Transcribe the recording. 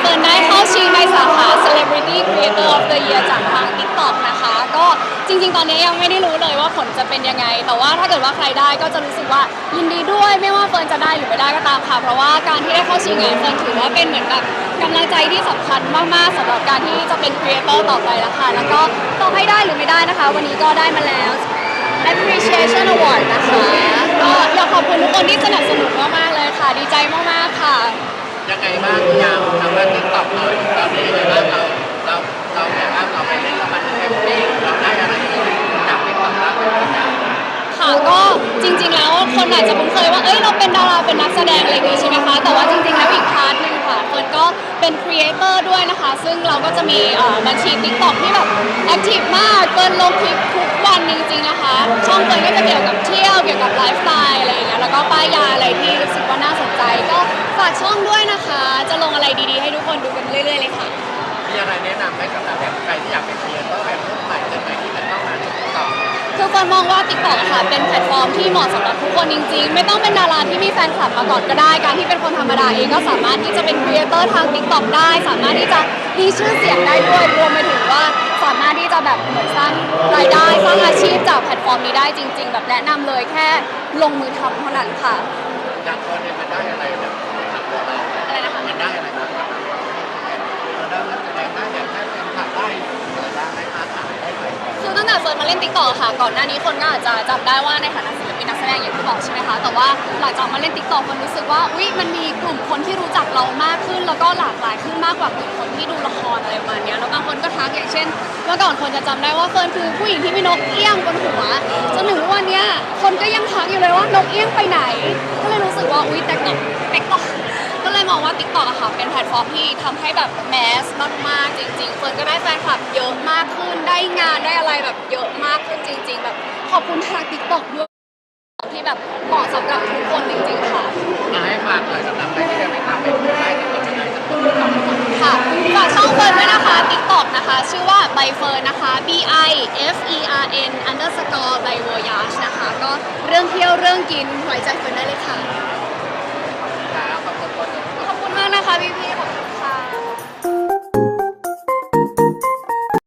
เฟิร์นได้เข้าชิงใบสาขา Celebrity Creator of the Year จากทาง TikTok นะคะ ก็จริงๆ ตอนนี้ยังไม่ได้รู้เลยว่าผลจะเป็นยังไง แต่ว่าถ้าเกิดว่าใครได้ก็จะรู้สึกว่ายินดีด้วยไม่ว่าเฟิร์นจะได้หรือไม่ได้ก็ตามค่ะ เพราะว่าการที่ได้เข้าชิงงานเฟิร์นถือว่าเป็นเหมือนแบบกำลังใจที่สำคัญมากๆสำหรับการที่จะเป็น Creator ต่อไปแล้วค่ะ แล้วก็ต่อให้ได้หรือไม่ได้นะคะ วันนี้ก็ได้มาแล้ว Appreciation Award นะคะก็อยากขอบคุณทุกคนที่สนับสนุนมากๆเลยค่ะ ดีใจมากๆค่ะ ยังไงบ้างยาม ทำงานติ๊กต็อกหน่อยตอนนี้ยังไงบ้าเราเราเราแบบว่าเราไปเล่นแล้วมันแฮปปี้เราได้อะไรจากติ๊กต็อกบ้ามครับค่ะก็จริง ๆ แล้วคนอาจจะคุ้นเคยว่าเอ้ยเราเป็นดาราเป็นนักแสดงอะไรอย่างงี้ใช่ไหมคะแต่ว่าจริงๆแล้วอีกพาร์ทหนึ่งค่ะเฟิร์นก็เป็นครีเอเตอร์ด้วยนะคะ ซึ่งเราก็จะมีบัญชี t ิ k t o k ที่แบบแอคทีฟมากเฟินลงคลิปทุกวันจริงๆนะคะ ช่องเฟินก็จะเกี่ยวกับเที่ยวเกี่ยวกับไลฟ์สไตล์อะไรอย่างเงี้ยแล้วก็ป้ายยาากช่องด้วยนะคะ จะลงอะไรดีๆ ให้ทุกคนดูกันเรื่อยๆเลยค่ะ มีอะไรแนะนำให้กับแบบใครที่อยากเป็นครีเอเตอร์แบบรุ่นใหม่จะไหมที่จะเข้ามาในติ๊กต็อกคือเฟิร์นมองว่า TikTok อะค่ะ เป็นแพลตฟอร์มที่เหมาะสำหรับทุกคนจริงๆ ไม่ต้องเป็นดาราที่มีแฟนคลับมาก่อนก็ได้ การที่เป็นคนธรรมดาเองก็สามารถที่จะเป็นครีเอเตอร์ทาง TikTok ได้ สามารถที่จะมีชื่อเสียงได้ด้วยรวมไปถึงว่าสามารถที่จะแบบเหมือนสร้างรายได้สร้างอาชีพจากแพลตฟอร์มนี้ได้จริง ๆ แบบแนะนำเลยแค่ลงมือทำเท่านั้นค่ะ อยากคนเนี่ยมันได้อะไรแบบทำตัวเรา อะไรนะคะมันได้อะไรบ้างครับเราได้นักแสดงได้อย่างได้แฟนคลับได้เปิดร้านได้ค้าขายได้ไหมคือตั้งแต่เฟิร์นมาเล่นติ๊กต็อกค่ะ ก่อนหน้านี้คนก็อาจจะจำได้ว่าในฐานะศิลปินนักแสดงอย่างที่บอกใช่ไหมคะ แต่ว่าหลังจากมาเล่นติ๊กต็อกคนรู้สึกว่า อุ๊ย มันมีกลุ่มคนที่รู้จักเรามากขึ้น แล้วก็หลากหลายขึ้นมากกว่ากลุ่มคนที่ดูละครอะไรประมาณเนี้ยแล้วบางคนก็ทักอย่างเช่น เมื่อก่อนคนจะจำได้ว่าเฟิร์นคือผู้หญิงที่มีนกเอี้ยงบนหัว จนถึงทุกวันเนี้ยคนก็ยังทั กอยู่เลยว่านกเอี้ยงไปไหน ก็เลยรู้สึกว่าอุ๊ยติ๊กต็อกติ๊กต็อกก็เลยมองว่า TikTok อะค่ะเป็นแพลตฟอร์มที่ทำให้แบบแมสมากๆจริงๆเฟิร์นก็ได้แฟนคลับเยอะมากขึ้นได้งานได้อะไรแบบเยอะมากขึ้นจริง ๆ แบบขอบคุณทาง TikTok ด้วยที่แบบเหมาะสำหรับทุกคนจริงๆค่ะ มาให้ฝากเลยสำหรับใครที่จะไปทำไปดูได้ที่ตัวจะได้จะเปิดติ๊กต็อกค่ะฝากช่องเฟิร์นด้วยนะคะ TikTok นะคะ ชื่อว่าใบ เฟิร์นนะคะ B I F E R N underscore by voyage นะคะ ก็เรื่องเที่ยวเรื่องกินไว้ใจเฟิร์นได้เลยค่ะ